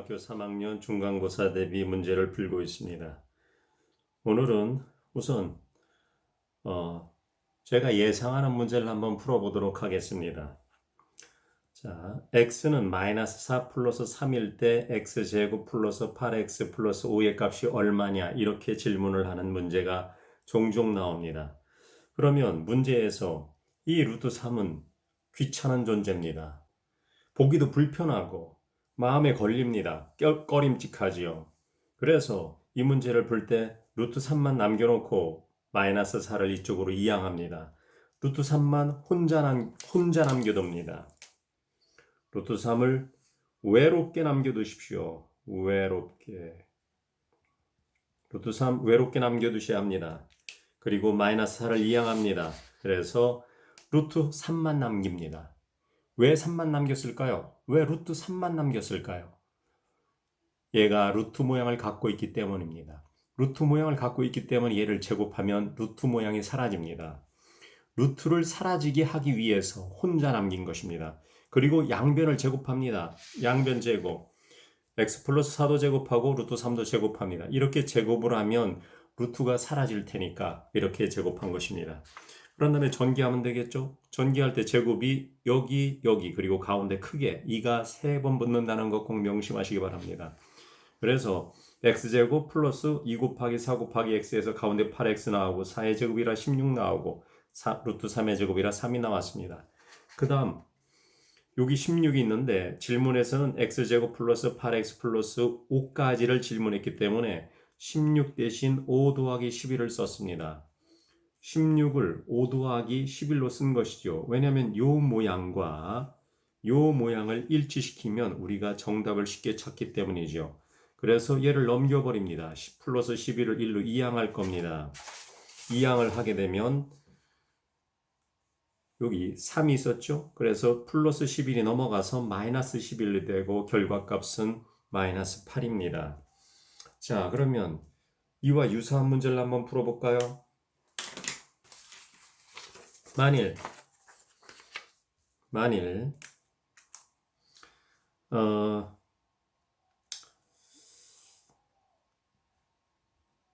중학교 3학년 중간고사 대비 문제를 풀고 있습니다. 오늘은 우선 어, 제가 예상하는 문제를 한번 풀어보도록 하겠습니다. 자, x는 마이너스 4 플러스 3일 때 x제곱 플러스 8x 플러스 5의 값이 얼마냐 이렇게 질문을 하는 문제가 종종 나옵니다. 그러면 문제에서 이 루트 3은 귀찮은 존재입니다. 보기도 불편하고 마음에 걸립니다. 껴- 꺼림직하지요. 그래서 이 문제를 풀 때 루트 3만 남겨놓고 마이너스 4를 이쪽으로 이양합니다. 루트 3만 혼자, 남, 혼자 남겨둡니다. 루트 3을 외롭게 남겨두십시오. 외롭게. 루트 3 외롭게 남겨두셔야 합니다. 그리고 마이너스 4를 이양합니다. 그래서 루트 3만 남깁니다. 왜 3만 남겼을까요? 왜 루트 3만 남겼을까요? 얘가 루트 모양을 갖고 있기 때문입니다. 루트 모양을 갖고 있기 때문에 얘를 제곱하면 루트 모양이 사라집니다. 루트를 사라지게 하기 위해서 혼자 남긴 것입니다. 그리고 양변을 제곱합니다. 양변 제곱. x 플러스 4도 제곱하고 루트 3도 제곱합니다. 이렇게 제곱을 하면 루트가 사라질 테니까 이렇게 제곱한 것입니다. 그런 다음에 전기하면 되겠죠? 전기할 때 제곱이 여기, 여기, 그리고 가운데 크게 2가 세번 붙는다는 것 꼭 명심하시기 바랍니다. 그래서 x제곱 플러스 2 곱하기 4 곱하기 x에서 가운데 8x 나오고 4의 제곱이라 16 나오고 4, 루트 3의 제곱이라 3이 나왔습니다. 그 다음 여기 16이 있는데 질문에서는 x제곱 플러스 8x 플러스 5까지를 질문했기 때문에 16 대신 5 더하기 11을 썼습니다. 16을 5 더하기 11로 쓴 것이죠. 왜냐하면 요 모양과 요 모양을 일치시키면 우리가 정답을 쉽게 찾기 때문이죠. 그래서 얘를 넘겨버립니다. 10 플러스 11을 1로 이항할 겁니다. 이항을 하게 되면 여기 3이 있었죠? 그래서 플러스 11이 넘어가서 마이너스 11이 되고 결과값은 마이너스 8입니다. 자, 그러면 이와 유사한 문제를 한번 풀어볼까요? 만일 만일 어,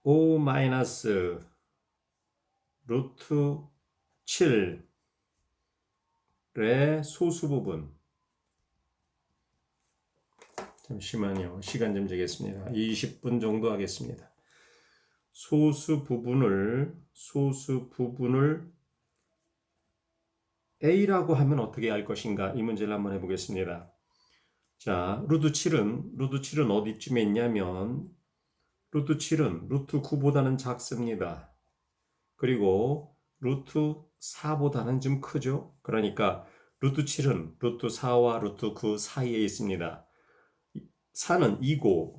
5 마이너스 루트 7의 소수 부분 잠시만요. 시간 좀 재겠습니다. 20분 정도 하겠습니다. 소수 부분을 소수 부분을 A라고 하면 어떻게 할 것인가? 이 문제를 한번 해보겠습니다. 자, 루트 7은, 루트 7은 어디쯤에 있냐면, 루트 7은 루트 9보다는 작습니다. 그리고 루트 4보다는 좀 크죠? 그러니까 루트 7은 루트 4와 루트 9 사이에 있습니다. 4는 2고,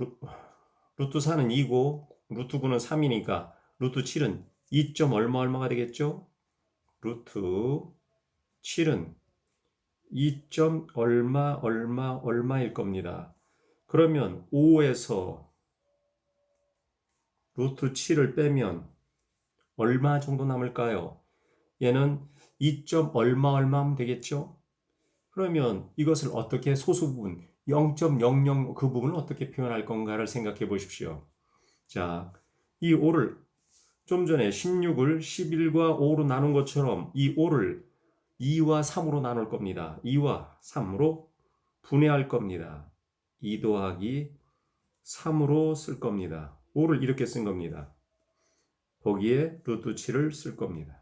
루트 4는 2고, 루트 9는 3이니까 루트 7은 2점 얼마 얼마가 되겠죠? 루트 7은 2점 얼마 얼마 얼마일 겁니다. 그러면 5에서 루트 7을 빼면 얼마 정도 남을까요? 얘는 2점 얼마 얼마 하면 되겠죠? 그러면 이것을 어떻게 소수 부분 0.00 그 부분을 어떻게 표현할 건가를 생각해 보십시오. 자, 이 5를 좀 전에 16을 11과 5로 나눈 것처럼 이 5를 2와 3으로 나눌 겁니다. 2와 3으로 분해할 겁니다. 2 더하기 3으로 쓸 겁니다. 5를 이렇게 쓴 겁니다. 거기에 루트 7을 쓸 겁니다.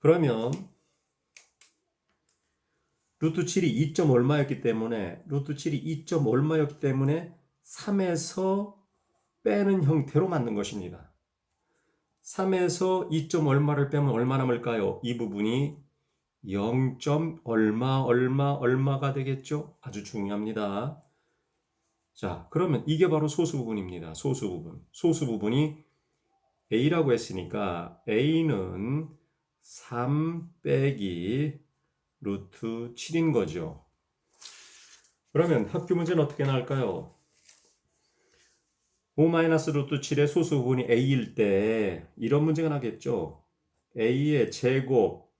그러면 루트 7이 2점 얼마였기 때문에 루트 7이 2점 얼마였기 때문에 3에서 빼는 형태로 만든 것입니다. 3에서 2점 얼마를 빼면 얼마 남을까요? 이 부분이 0. 얼마 얼마 얼마가 되겠죠? 아주 중요합니다. 자, 그러면 이게 바로 소수 부분입니다. 소수 부분. 소수 부분이 A라고 했으니까 A는 3 빼기 루트 7인 거죠. 그러면 학교 문제는 어떻게 나올까요? 5 마이너스 루트 7의 소수 부분이 A일 때 이런 문제가 나겠죠. A의 제곱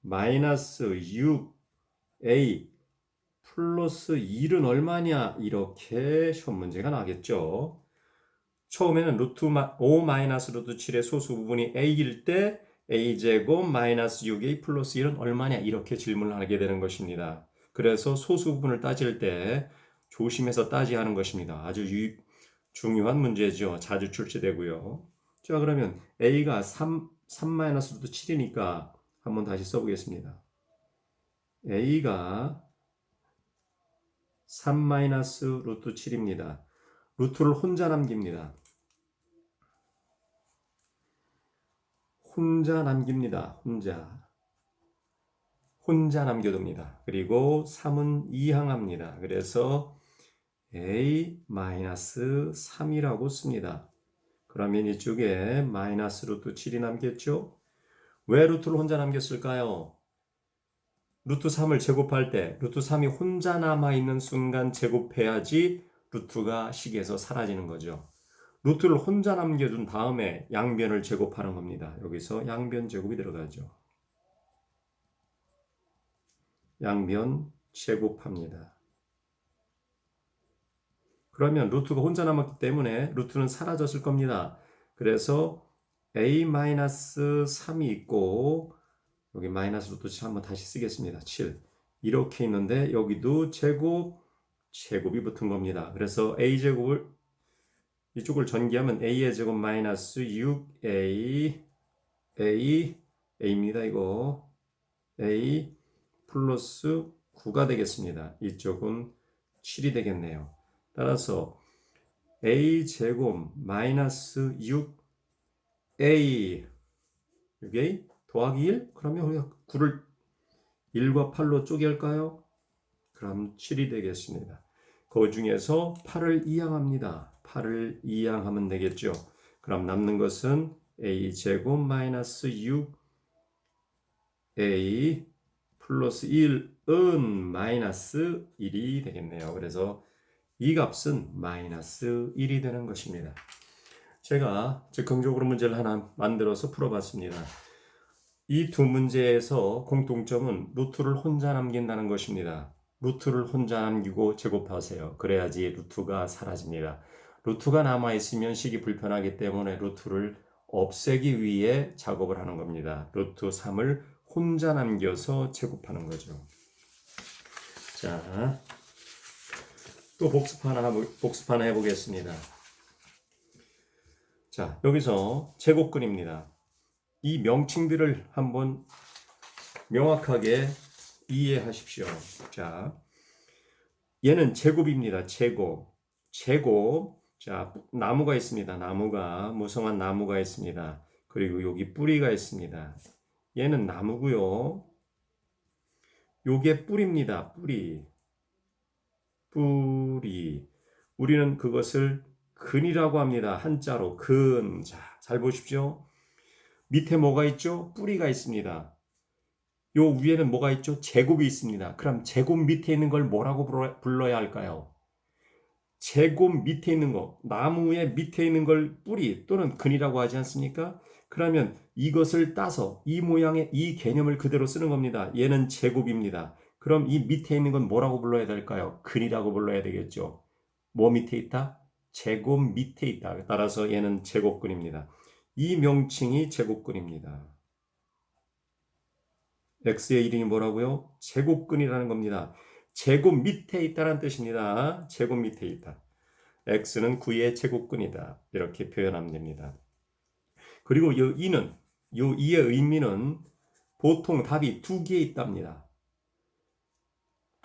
마이너스 6A 플러스 1은 얼마냐? 이렇게 시험 문제가 나겠죠. 처음에는 루트 5 마이너스 루트 7의 소수 부분이 a일 때 a제곱 마이너스 6a 플러스 1은 얼마냐? 이렇게 질문을 하게 되는 것입니다. 그래서 소수 부분을 따질 때 조심해서 따져야 하는 것입니다. 아주 유, 중요한 문제죠. 자주 출제되고요. 자, 그러면 a가 3, 3 마이너스 루트 7이니까 한번 다시 써보겠습니다. a가 3 마이너스 루트 7입니다. 루트를 혼자 남깁니다. 혼자 남깁니다. 혼자. 혼자 남겨둡니다. 그리고 3은 이항합니다. 그래서 a 마이너스 3이라고 씁니다. 그러면 이쪽에 마이너스 루트 7이 남겠죠? 왜 루트를 혼자 남겼을까요? 루트 3을 제곱할 때 루트 3이 혼자 남아있는 순간 제곱해야지 루트가 식에서 사라지는 거죠. 루트를 혼자 남겨둔 다음에 양변을 제곱하는 겁니다. 여기서 양변 제곱이 들어가죠. 양변 제곱합니다. 그러면 루트가 혼자 남았기 때문에 루트는 사라졌을 겁니다. 그래서 a-3이 있고 여기 마이너스 루트 7 한번 다시 쓰겠습니다. 7 이렇게 있는데 여기도 제곱 제곱이 붙은 겁니다. 그래서 a제곱을 이쪽을 전개하면 a의 제곱 마이너스 6a a a입니다. 이거 a 플러스 9가 되겠습니다. 이쪽은 7이 되겠네요. 따라서 a 제곱 마이너스 6a 여기 더하기 1? 그러면 우리가 9를 1과 8로 쪼갤까요? 그럼 7이 되겠습니다. 그 중에서 8을 이항합니다. 8을 이항하면 되겠죠. 그럼 남는 것은 a 제곱 마이너스 6a 플러스 1은 마이너스 1이 되겠네요. 그래서 이 값은 마이너스 1이 되는 것입니다. 제가 즉흥적으로 문제를 하나 만들어서 풀어봤습니다. 이 두 문제에서 공통점은 루트를 혼자 남긴다는 것입니다. 루트를 혼자 남기고 제곱하세요. 그래야지 루트가 사라집니다. 루트가 남아있으면 식이 불편하기 때문에 루트를 없애기 위해 작업을 하는 겁니다. 루트 3을 혼자 남겨서 제곱하는 거죠. 자, 또 복습 하나, 복습 하나 해보겠습니다. 자, 여기서 제곱근입니다. 이 명칭들을 한번 명확하게 이해하십시오. 자, 얘는 제곱입니다. 제곱. 제곱. 자, 나무가 있습니다. 나무가, 무성한 나무가 있습니다. 그리고 여기 뿌리가 있습니다. 얘는 나무고요. 요게 뿌리입니다. 뿌리. 뿌리. 우리는 그것을 근이라고 합니다. 한자로 근. 자, 잘 보십시오. 밑에 뭐가 있죠? 뿌리가 있습니다. 요 위에는 뭐가 있죠? 제곱이 있습니다. 그럼 제곱 밑에 있는 걸 뭐라고 불러야 할까요? 제곱 밑에 있는 거, 나무의 밑에 있는 걸 뿌리 또는 근이라고 하지 않습니까? 그러면 이것을 따서 이 모양의 이 개념을 그대로 쓰는 겁니다. 얘는 제곱입니다. 그럼 이 밑에 있는 건 뭐라고 불러야 될까요? 근이라고 불러야 되겠죠. 뭐 밑에 있다? 제곱 밑에 있다. 따라서 얘는 제곱근입니다. 이 명칭이 제곱근입니다. x의 이름이 뭐라고요? 제곱근이라는 겁니다. 제곱 밑에 있다는 뜻입니다. 제곱 밑에 있다. x는 9의 제곱근이다. 이렇게 표현하면 됩니다. 그리고 이 2는 이 2의 의미는 보통 답이 두 개 있답니다.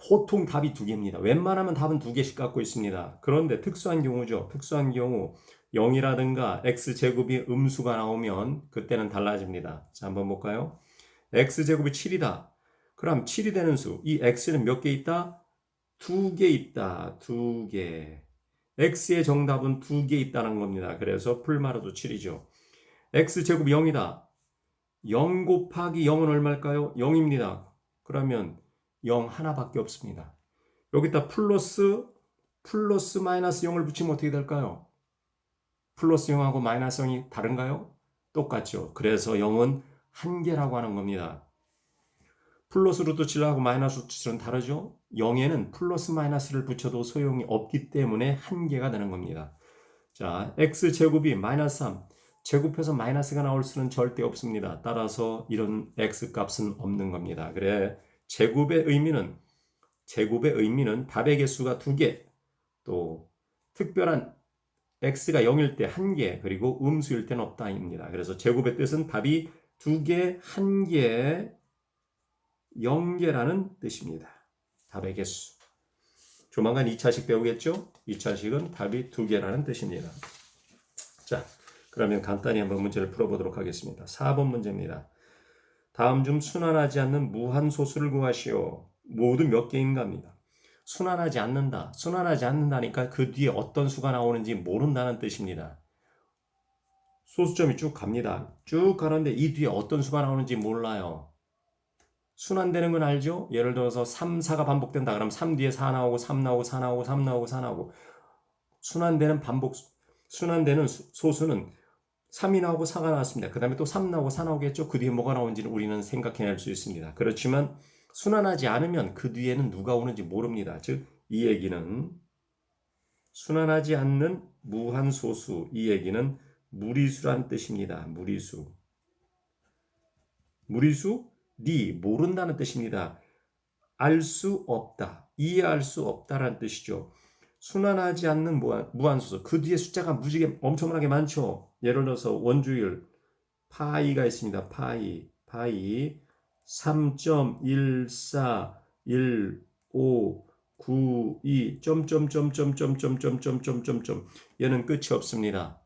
보통 답이 두 개입니다. 웬만하면 답은 두 개씩 갖고 있습니다. 그런데 특수한 경우죠. 특수한 경우 0이라든가 x제곱이 음수가 나오면 그때는 달라집니다. 자, 한번 볼까요? x제곱이 7이다. 그럼 7이 되는 수. 이 x는 몇 개 있다? 두 개 있다. 두 개. x의 정답은 두 개 있다는 겁니다. 그래서 풀마로도 7이죠. x제곱 0이다. 0 곱하기 0은 얼마일까요? 0입니다. 그러면 0 하나밖에 없습니다. 여기다 플러스 플러스 마이너스 0을 붙이면 어떻게 될까요? 플러스 0하고 마이너스 0이 다른가요? 똑같죠. 그래서 0은 한 개라고 하는 겁니다. 플러스 루트 7하고 마이너스 루트 7은 다르죠? 0에는 플러스 마이너스를 붙여도 소용이 없기 때문에 한계가 되는 겁니다. 자, x 제곱이 마이너스 3. 제곱해서 마이너스가 나올 수는 절대 없습니다. 따라서 이런 x 값은 없는 겁니다. 그래, 제곱의 의미는 제곱의 의미는 답의 개수가 두 개, 또 특별한 x가 0일 때 한 개, 그리고 음수일 때는 없다입니다. 그래서 제곱의 뜻은 답이 두 개, 한 개, 0개라는 뜻입니다. 답의 개수. 조만간 2차식 배우겠죠? 2차식은 답이 두 개라는 뜻입니다. 자, 그러면 간단히 한번 문제를 풀어보도록 하겠습니다. 4번 문제입니다. 다음 중 순환하지 않는 무한소수를 구하시오. 모두 몇 개인가입니다. 순환하지 않는다. 순환하지 않는다니까 그 뒤에 어떤 수가 나오는지 모른다는 뜻입니다. 소수점이 쭉 갑니다. 쭉 가는데 이 뒤에 어떤 수가 나오는지 몰라요. 순환되는 건 알죠? 예를 들어서 3, 4가 반복된다. 그럼 3 뒤에 4 나오고 3 나오고 4 나오고 3 나오고 4 나오고 순환되는 반복 순환되는 수- 소수는 3이 나오고 4가 나왔습니다. 그 다음에 또 3 나오고 4 나오겠죠? 그 뒤에 뭐가 나오는지는 우리는 생각해낼 수 있습니다. 그렇지만 순환하지 않으면 그 뒤에는 누가 오는지 모릅니다. 즉, 이 얘기는 순환하지 않는 무한소수, 이 얘기는 무리수란 뜻입니다. 무리수. 무리수? 니, 모른다는 뜻입니다. 알 수 없다. 이해할 수 없다라는 뜻이죠. 순환하지 않는 무한, 무한소수. 그 뒤에 숫자가 무지개 엄청나게 많죠. 예를 들어서 원주율 파이가 있습니다. 파이. 파이 3.141592 점점점점점점점점점점 얘는 끝이 없습니다.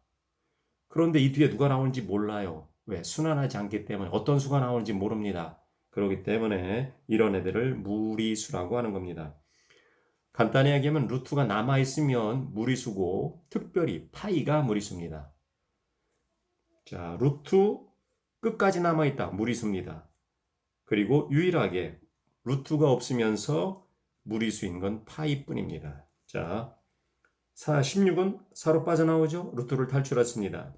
그런데 이 뒤에 누가 나오는지 몰라요. 왜? 순환하지 않기 때문에 어떤 수가 나오는지 모릅니다. 그렇기 때문에 이런 애들을 무리수라고 하는 겁니다. 간단히 얘기하면 루트가 남아 있으면 무리수고 특별히 파이가 무리수입니다. 자, 루트 끝까지 남아 있다. 무리수입니다. 그리고 유일하게 루트가 없으면서 무리수인 건 파이뿐입니다. 자, 4, 16은 4로 빠져나오죠? 루트를 탈출했습니다.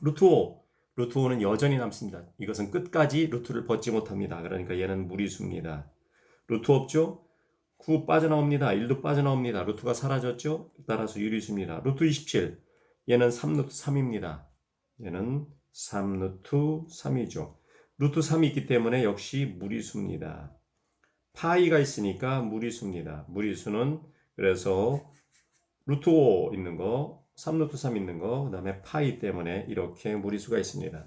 루트 5, 루트 5는 여전히 남습니다. 이것은 끝까지 루트를 벗지 못합니다. 그러니까 얘는 무리수입니다. 루트 없죠? 9 빠져나옵니다. 1도 빠져나옵니다. 루트가 사라졌죠? 따라서 유리수입니다. 루트 27, 얘는 3루트 3입니다. 얘는 3루트 3이죠. 루트 3이 있기 때문에 역시 무리수입니다. 파이가 있으니까 무리수입니다. 무리수는 그래서 루트 5 있는 거, 3루트 3 있는 거, 그 다음에 파이 때문에 이렇게 무리수가 있습니다.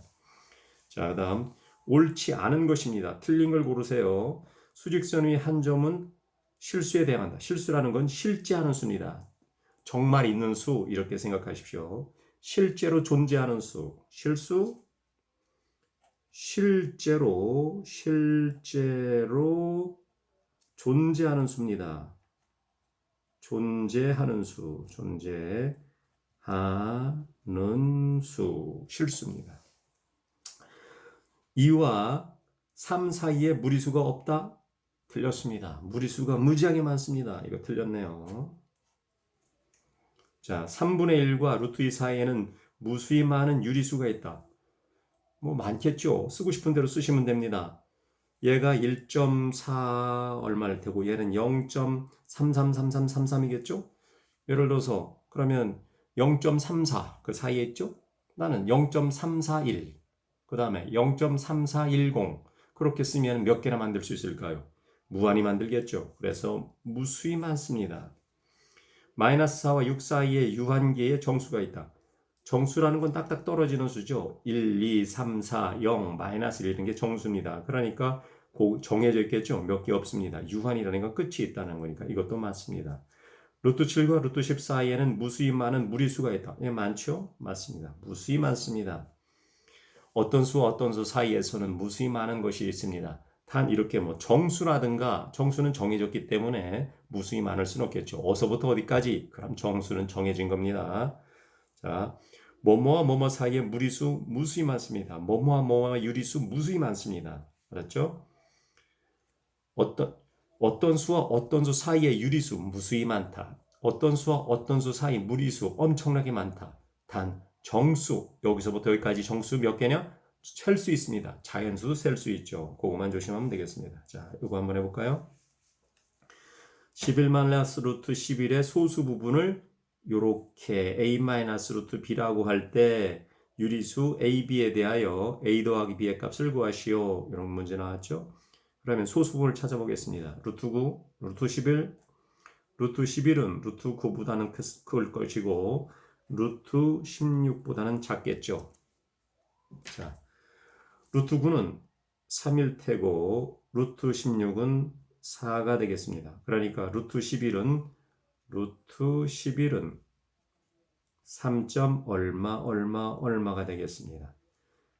자, 그 다음 옳지 않은 것입니다. 틀린 걸 고르세요. 수직선 위 한 점은 실수에 대항한다. 실수라는 건 실제하는 수입니다. 정말 있는 수 이렇게 생각하십시오. 실제로 존재하는 수, 실수, 실제로, 실제로 존재하는 수입니다. 존재하는 수, 존재하는 수, 실수입니다. 2와 3 사이에 무리수가 없다? 틀렸습니다. 무리수가 무지하게 많습니다. 이거 틀렸네요. 자, 3분의 1과 루트 2 사이에는 무수히 많은 유리수가 있다. 뭐 많겠죠. 쓰고 싶은 대로 쓰시면 됩니다. 얘가 1.4 얼마일 테고 얘는 0.333333이겠죠? 예를 들어서 그러면 0.34 그 사이에 있죠? 나는 0.341. 그 다음에 0.3410 그렇게 쓰면 몇 개나 만들 수 있을까요? 무한히 만들겠죠. 그래서 무수히 많습니다. 마이너스 4와 6 사이에 유한계의 정수가 있다. 정수라는 건 딱딱 떨어지는 수죠. 1, 2, 3, 4, 0, 마이너스 1 이런 게 정수입니다. 그러니까 고- 정해져 있겠죠. 몇 개 없습니다. 유한이라는 건 끝이 있다는 거니까 이것도 맞습니다. 루트 7과 루트 10 사이에는 무수히 많은 무리수가 있다. 예, 많죠? 맞습니다. 무수히 많습니다. 어떤 수와 어떤 수 사이에서는 무수히 많은 것이 있습니다. 단 이렇게 뭐 정수라든가 정수는 정해졌기 때문에 무수히 많을 수는 없겠죠. 어서부터 어디까지? 그럼 정수는 정해진 겁니다. 자, 뭐뭐와 뭐뭐 사이에 무리수 무수히 많습니다. 뭐뭐와 뭐뭐와 유리수 무수히 많습니다. 알았죠? 어떤 어떤 수와 어떤 수 사이에 유리수 무수히 많다. 어떤 수와 어떤 수 사이 무리수 엄청나게 많다. 단 정수 여기서부터 여기까지 정수 몇 개냐? 셀 수 있습니다. 자연수도 셀수 있죠. 그거만 조심하면 되겠습니다. 자, 이거 한번 해볼까요? 11 마이너스 루트 11의 소수 부분을 요렇게 a 마이너스 루트 b라고 할 때 유리수 a, b에 대하여 a 더하기 b의 값을 구하시오. 이런 문제 나왔죠? 그러면 소수 부분을 찾아보겠습니다. 루트 9, 루트 11, 루트 11은 루트 9보다는 클 것이고 루트 16보다는 작겠죠. 자, 루트 9는 3일 테고 루트 16은 4가 되겠습니다. 그러니까 루트 11은 루트 11은 3점 얼마 얼마 얼마가 되겠습니다.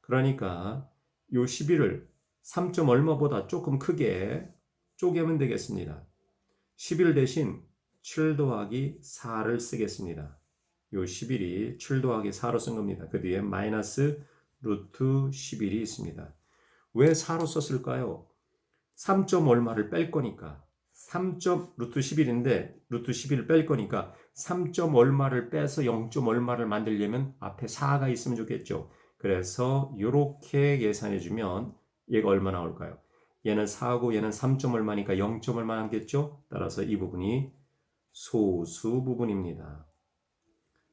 그러니까 요 11을 3점 얼마보다 조금 크게 쪼개면 되겠습니다. 11 대신 7 더하기 4를 쓰겠습니다. 요 11이 7 더하기 4로 쓴 겁니다. 그 뒤에 마이너스 루트 11이 있습니다. 왜 4로 썼을까요? 3점 얼마를 뺄 거니까 3. 루트 11인데 루트 11을 뺄 거니까 3점 얼마를 빼서 0. 얼마를 만들려면 앞에 4가 있으면 좋겠죠. 그래서 이렇게 계산해 주면 얘가 얼마 나올까요? 얘는 4고 얘는 3점 얼마니까 0. 얼마 남겠죠? 따라서 이 부분이 소수 부분입니다.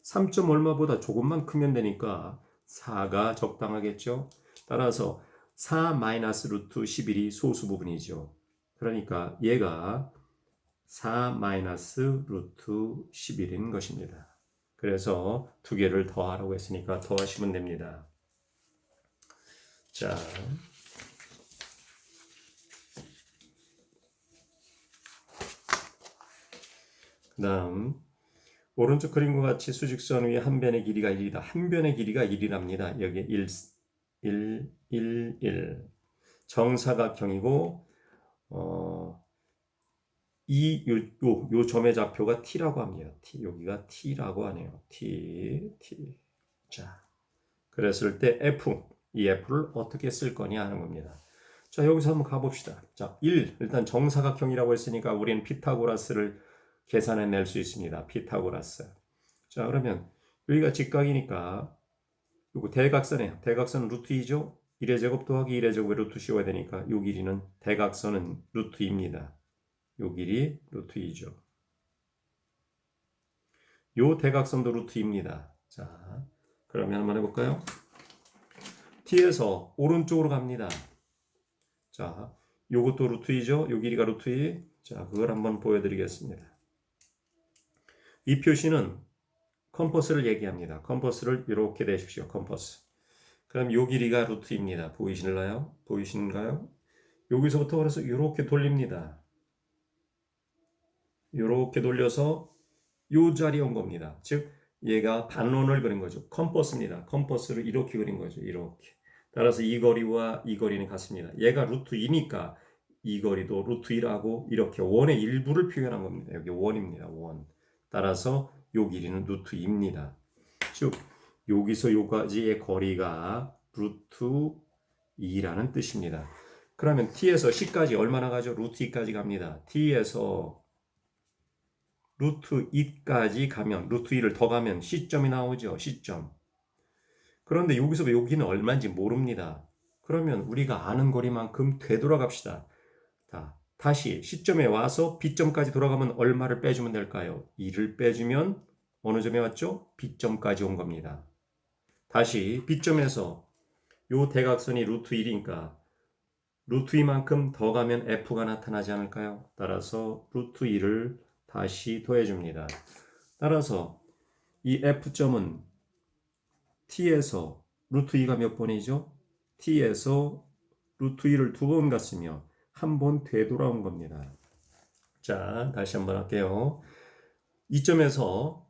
3점 얼마보다 조금만 크면 되니까 4가 적당하겠죠? 따라서 4 마이너스 루트 11이 소수 부분이죠. 그러니까 얘가 4 마이너스 루트 11인 것입니다. 그래서 두 개를 더하라고 했으니까 더하시면 됩니다. 자. 그 다음, 오른쪽 그림과 같이 수직선 위에 한 변의 길이가 1이다. 한 변의 길이가 1이랍니다. 여기 1, 1, 1, 1. 정사각형이고, 어, 이, 요, 요, 요 점의 좌표가 t라고 합니다. t, 여기가 t라고 하네요. t, t. 자, 그랬을 때 f, 이 f를 어떻게 쓸 거냐 하는 겁니다. 자, 여기서 한번 가봅시다. 자, 1, 일단 정사각형이라고 했으니까 우리는 피타고라스를 계산해 낼 수 있습니다. 피타고라스. 자, 그러면 여기가 직각이니까 요거 대각선이에요. 대각선은 루트 2죠? 1의 제곱 더하기 1의 제곱에 루트 씌워야 되니까 요 길이는 대각선은 루트 2입니다. 요 길이 루트 2죠. 요 대각선도 루트 2입니다. 자, 그러면 한번 해볼까요? t에서 오른쪽으로 갑니다. 자, 요것도 루트 2죠? 요 길이가 루트 2. 자, 그걸 한번 보여드리겠습니다. 이 표시는 컴퍼스를 얘기합니다. 컴퍼스를 이렇게 내십시오. 컴퍼스. 그럼 요 길이가 루트입니다. 보이시나요? 보이시는가요? 여기서부터 그래서 이렇게 돌립니다. 이렇게 돌려서 요 자리에 온 겁니다. 즉 얘가 반론을 그린 거죠. 컴퍼스입니다. 컴퍼스를 이렇게 그린 거죠. 이렇게. 따라서 이 거리와 이 거리는 같습니다. 얘가 루트 2니까 이 거리도 루트 2라고 이렇게 원의 일부를 표현한 겁니다. 여기 원입니다. 원. 따라서 요 길이는 루트 2입니다. 즉 여기서 요까지의 거리가 루트 2라는 뜻입니다. 그러면 t에서 c까지 얼마나 가죠? 루트 2까지 갑니다. t에서 루트 2까지 가면 루트 2를 더 가면 c점이 나오죠. c점. 그런데 여기서 여기는 얼마인지 모릅니다. 그러면 우리가 아는 거리만큼 되돌아갑시다. 자, 다시 시점에 와서 B점까지 돌아가면 얼마를 빼주면 될까요? 2를 빼주면 어느 점에 왔죠? B점까지 온 겁니다. 다시 B점에서 요 대각선이 루트 1이니까 루트 2만큼 더 가면 F가 나타나지 않을까요? 따라서 루트 2를 다시 더해줍니다. 따라서 이 F점은 T에서 루트 2가 몇 번이죠? T에서 루트 2를 두 번 갔으며 한번 되돌아온 겁니다. 자, 다시 한번 할게요. 이점에서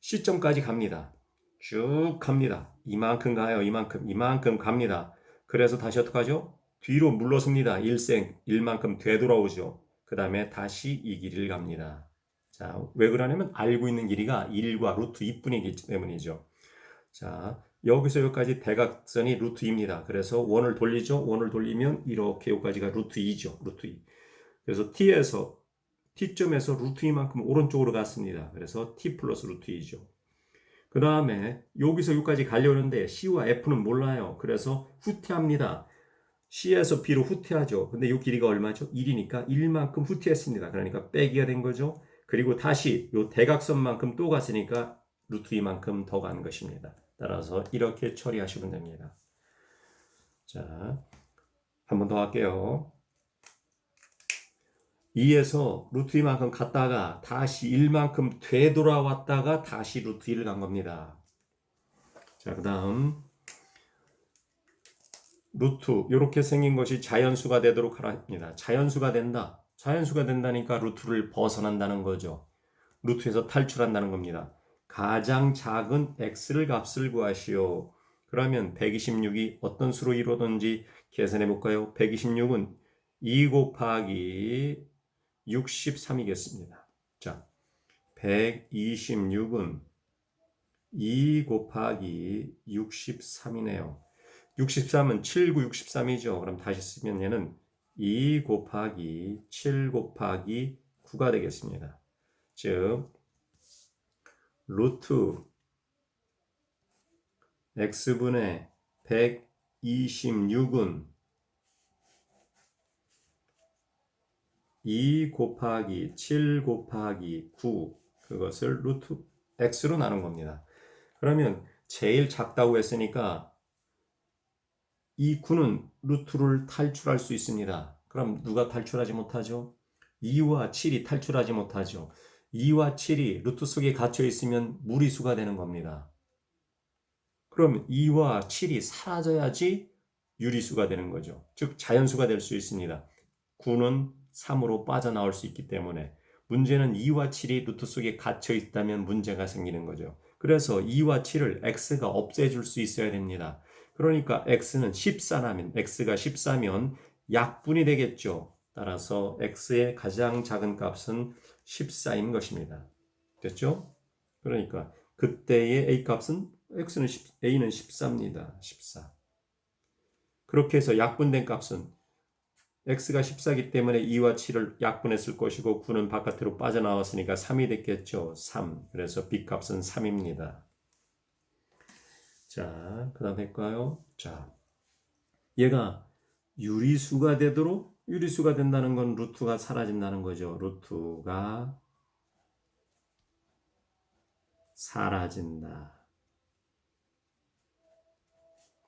C점까지 갑니다. 쭉 갑니다. 이만큼 가요. 이만큼, 이만큼 갑니다. 그래서 다시 어떡하죠? 뒤로 물러섭니다. 1생, 1만큼 되돌아오죠. 그 다음에 다시 이 길이를 갑니다. 자, 왜 그러냐면 알고 있는 길이가 1과 루트 2뿐이기 때문이죠. 자, 여기서 여기까지 대각선이 루트 2입니다. 그래서 원을 돌리죠. 원을 돌리면 이렇게 여기까지가 루트 2죠. 루트 2. 그래서 t에서 t점에서 루트 2만큼 오른쪽으로 갔습니다. 그래서 t 플러스 루트 2죠. 그 다음에 여기서 여기까지 가려는데 C와 F는 몰라요. 그래서 후퇴합니다. C에서 B로 후퇴하죠. 근데 이 길이가 얼마죠? 1이니까 1만큼 후퇴했습니다. 그러니까 빼기가 된 거죠. 그리고 다시 이 대각선만큼 또 갔으니까 루트 2만큼 더 가는 것입니다. 따라서 이렇게 처리하시면 됩니다. 자, 한 번 더 할게요. 2에서 루트 2만큼 갔다가 다시 1만큼 되돌아왔다가 다시 루트 1을 간 겁니다. 자, 그 다음 루트 이렇게 생긴 것이 자연수가 되도록 하라 합니다. 자연수가 된다. 자연수가 된다니까 루트를 벗어난다는 거죠. 루트에서 탈출한다는 겁니다. 가장 작은 x를 값을 구하시오. 그러면 126이 어떤 수로 이루어든지 계산해 볼까요? 126은 2 곱하기 63이겠습니다. 자, 126은 2 곱하기 63이네요. 63은 7, 9, 63이죠. 그럼 다시 쓰면 얘는 2 곱하기 7 곱하기 9가 되겠습니다. 즉, 루트 x분의 126은 2 곱하기 7 곱하기 9 그것을 루트 x로 나눈 겁니다. 그러면 제일 작다고 했으니까 이 9는 루트를 탈출할 수 있습니다. 그럼 누가 탈출하지 못하죠? 2와 7이 탈출하지 못하죠. 2와 7이 루트 속에 갇혀 있으면 무리수가 되는 겁니다. 그럼 2와 7이 사라져야지 유리수가 되는 거죠. 즉 자연수가 될 수 있습니다. 9는 3으로 빠져나올 수 있기 때문에 문제는 2와 7이 루트 속에 갇혀 있다면 문제가 생기는 거죠. 그래서 2와 7을 x가 없애줄 수 있어야 됩니다. 그러니까 x는 14라면 x가 14면 약분이 되겠죠. 따라서 x의 가장 작은 값은 14인 것입니다. 됐죠? 그러니까 그때의 a 값은 x는 10, a는 14입니다. 14. 그렇게 해서 약분된 값은 x가 14이기 때문에 2와 7을 약분했을 것이고 9는 바깥으로 빠져나왔으니까 3이 됐겠죠. 3. 그래서 b 값은 3입니다. 자, 그 다음 할까요? 자, 얘가 유리수가 되도록 유리수가 된다는 건 루트가 사라진다는 거죠. 루트가 사라진다.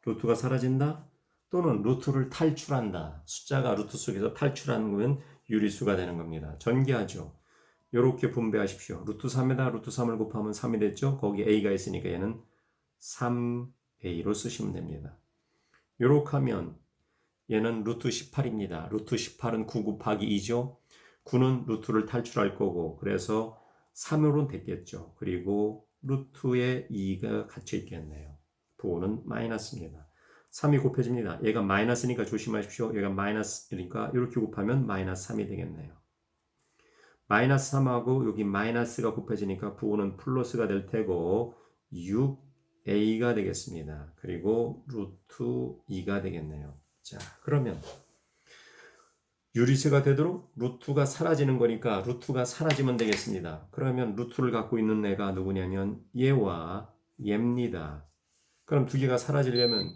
루트가 사라진다? 또는 루트를 탈출한다. 숫자가 루트 속에서 탈출하는 거면 유리수가 되는 겁니다. 전개하죠. 이렇게 분배하십시오. 루트 3에다 루트 3을 곱하면 3이 됐죠? 거기 a가 있으니까 얘는 3a로 쓰시면 됩니다. 이렇게 하면 얘는 루트 18입니다. 루트 18은 9 곱하기 2죠. 9는 루트를 탈출할 거고 그래서 3으로는 됐겠죠. 그리고 루트에 2가 갇혀 있겠네요. 부호는 마이너스입니다. 3이 곱해집니다. 얘가 마이너스니까 조심하십시오. 얘가 마이너스니까 이렇게 곱하면 마이너스 3이 되겠네요. 마이너스 3하고 여기 마이너스가 곱해지니까 부호는 플러스가 될 테고 6a가 되겠습니다. 그리고 루트 2가 되겠네요. 자, 그러면 유리수가 되도록 루트가 사라지는 거니까 루트가 사라지면 되겠습니다. 그러면 루트를 갖고 있는 애가 누구냐면 얘와 얘입니다. 그럼 두 개가 사라지려면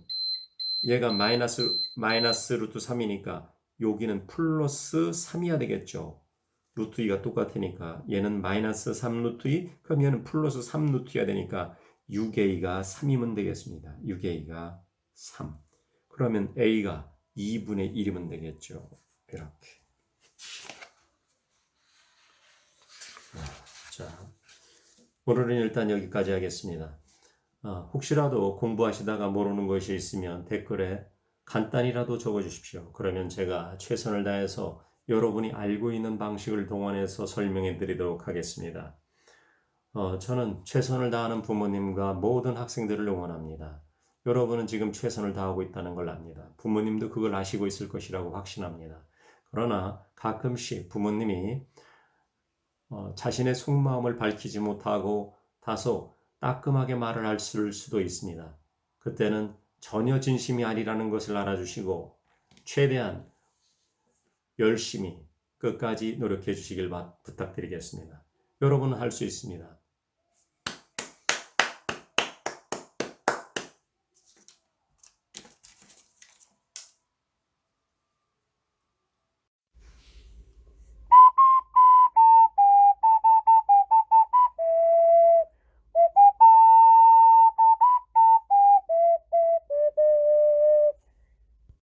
얘가 마이너스 마이너스 루트 3이니까 여기는 플러스 3이야 되겠죠. 루트 2가 똑같으니까 얘는 마이너스 3 루트 2 그럼 얘는 플러스 3 루트 2야 되니까 6a가 3이면 되겠습니다. 6a가 3 그러면 a가 2분의 1이면 되겠죠. 이렇게 자 오늘은 일단 여기까지 하겠습니다. 어, 혹시라도 공부하시다가 모르는 것이 있으면 댓글에 간단히라도 적어주십시오. 그러면 제가 최선을 다해서 여러분이 알고 있는 방식을 동원해서 설명해 드리도록 하겠습니다. 어, 저는 최선을 다하는 부모님과 모든 학생들을 응원합니다. 여러분은 지금 최선을 다하고 있다는 걸 압니다. 부모님도 그걸 아시고 있을 것이라고 확신합니다. 그러나 가끔씩 부모님이 어, 자신의 속마음을 밝히지 못하고 다소 따끔하게 말을 할 수도 있습니다. 그때는 전혀 진심이 아니라는 것을 알아주시고 최대한 열심히 끝까지 노력해 주시길 부탁드리겠습니다. 여러분은 할 수 있습니다.